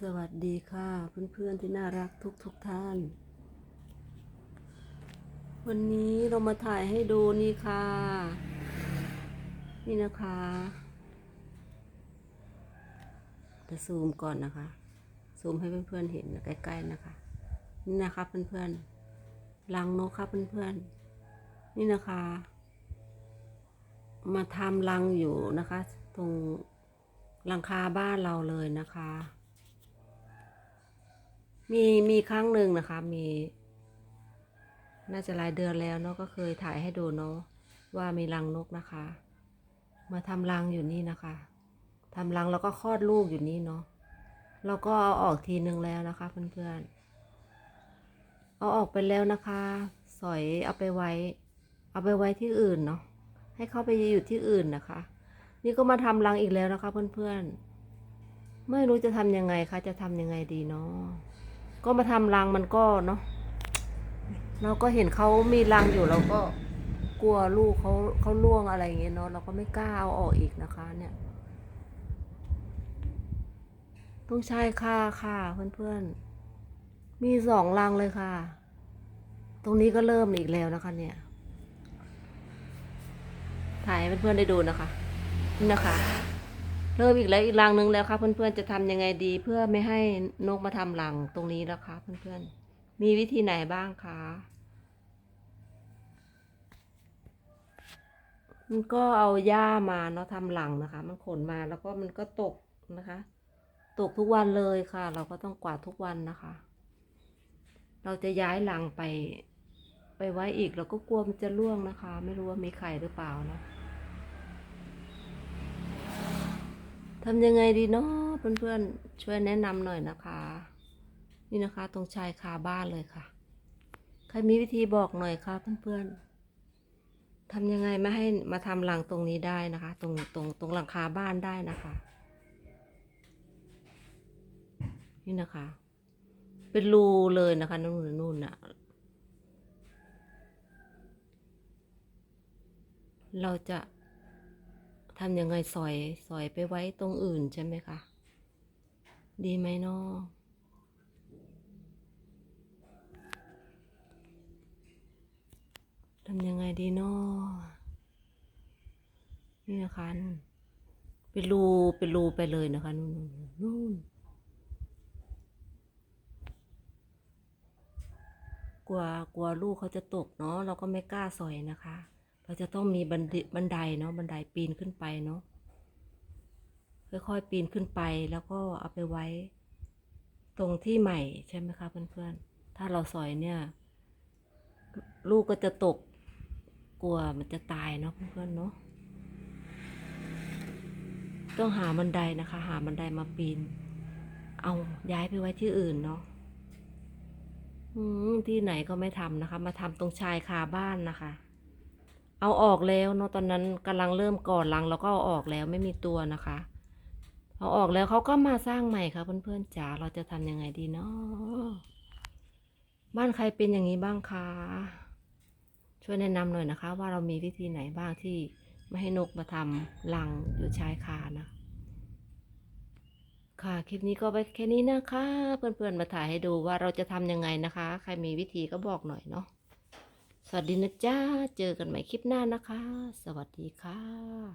สวัสดีค่ะเพื่อนๆที่น่ารักทุกทุกๆท่าน วันนี้เรามาถ่ายให้ดูนี่ค่ะ นี่นะคะจะซูมก่อนนะคะ ซูมให้เพื่อนๆเห็นใกล้ๆนะคะ นี่นะคะเพื่อนๆรังนกครับเพื่อนๆนี่นะคะ มาทำรังอยู่นะคะ ตรงหลังคาบ้านเราเลยนะคะ มีมีครั้งหนึ่งนะคะ มี น่าจะหลายเดือนแล้วเนาะก็เคยถ่ายให้ดูเนาะว่ามีรังนกนะคะ มาทำรังอยู่นี่นะคะทำรังแล้วก็คลอดลูกอยู่นี่เนาะเราก็เอาออกทีนึงแล้วนะคะเพื่อนๆเอาออกไปแล้วนะคะ สอยเอาไปไว้ เอาไปไว้ที่อื่นเนาะให้เขาไปอยู่ที่อื่นนะคะ นี่ก็มาทำรังอีกแล้วนะคะเพื่อนๆไม่รู้จะทำยังไงคะจะทำยังไงดีเนาะ ก็มาทำรังมันก็เนาะเราก็เห็นเขามีรังอยู่เราก็กลัวลูกเขาเขาล่วงอะไรอย่างเงี้ยเนาะเราก็ไม่กล้าเอาออกอีกนะคะ เนี่ยต้องใช้ค่าค่ะเพื่อนๆ มีสองรังเลยค่ะ ตรงนี้ก็เริ่มอีกแล้วนะคะ เนี่ย ถ่ายให้เพื่อนๆได้ดูนะคะนี่นะคะ เริ่มอีกแล้วอีกรังหนึ่งแล้วค่ะเพื่อนๆจะทำยังไงดี เพื่อไม่ให้นกมาทำรังตรงนี้แล้วคะเพื่อนๆมีวิธีไหนบ้างคะมันก็เอาหญ้ามาเนาะทำรังนะคะ มันขนมาแล้วก็มันก็ตกนะคะ ตกทุกวันเลยค่ะ เราก็ต้องกวาดทุกวันนะคะ เราจะย้ายรังไป ไปไว้อีกเราก็กลัวมันจะร่วงนะคะ ไม่รู้ว่ามีไข่หรือเปล่านะ ทำยังไงดีเนาะเพื่อนๆช่วยแนะนำหน่อยนะคะ นี่นะคะ ตรงชายคาบ้านเลยค่ะ ใครมีวิธีบอกหน่อยค่ะเพื่อนๆทำยังไงไม่ให้มาทำรังตรงนี้ได้นะคะ ตรงตรงตรงหลังคาบ้านได้นะคะ นี่นะคะ เป็นรูเลยนะคะนู่นนู่นน่ะเราจะ ทำยังไงสอยสอยไปไว้ตรงอื่นใช่ไหมคะ ดีไหมเนาะทำยังไงดีเนาะนี่นะคะเป็นรูเป็นรูไปเลยนะคะนู่นนู่นนู่นกลัวกลัวลูกเขาจะตกเนาะเราก็ไม่กล้าสอยนะคะ เราจะต้องมีบันไดเนาะบันไดปีนขึ้นไปเนาะค่อยๆปีนขึ้นไปแล้วก็เอาไปไว้ ตรงที่ใหม่ใช่ไหมคะเพื่อนๆ ถ้าเราสอยเนี่ย ลูกก็จะตกกลัวมันจะตายเนาะเพื่อนๆเนาะต้องหาบันไดนะคะ หาบันไดมาปีน เอาย้ายไปไว้ที่อื่นเนาะที่ไหนก็ไม่ทำนะคะ มาทำตรงชายคาบ้านนะคะ เอาออกแล้วเนาะตอนนั้นกำลังเริ่มก่อนรังแล้วก็เอาออกแล้วไม่มีตัวนะคะ เอาออกแล้วเขาก็มาสร้างใหม่ค่ะ เพื่อนๆจ๋าเราจะทำยังไงดีเนาะบ้านใครเป็นอย่างนี้บ้างคะช่วยแนะนำหน่อยนะคะ ว่าเรามีวิธีไหนบ้างที่ไม่ให้นกมาทำรังอยู่ชายคานะ ค่ะคลิปนี้ก็ไปแค่นี้นะคะ เพื่อนๆมาถ่ายให้ดูว่าเราจะทำยังไงนะคะ ใครมีวิธีก็บอกหน่อยเนาะ วัสดีนะจ้า เจอกันใหม่คลิปหน้านะคะ สวัสดีค่ะ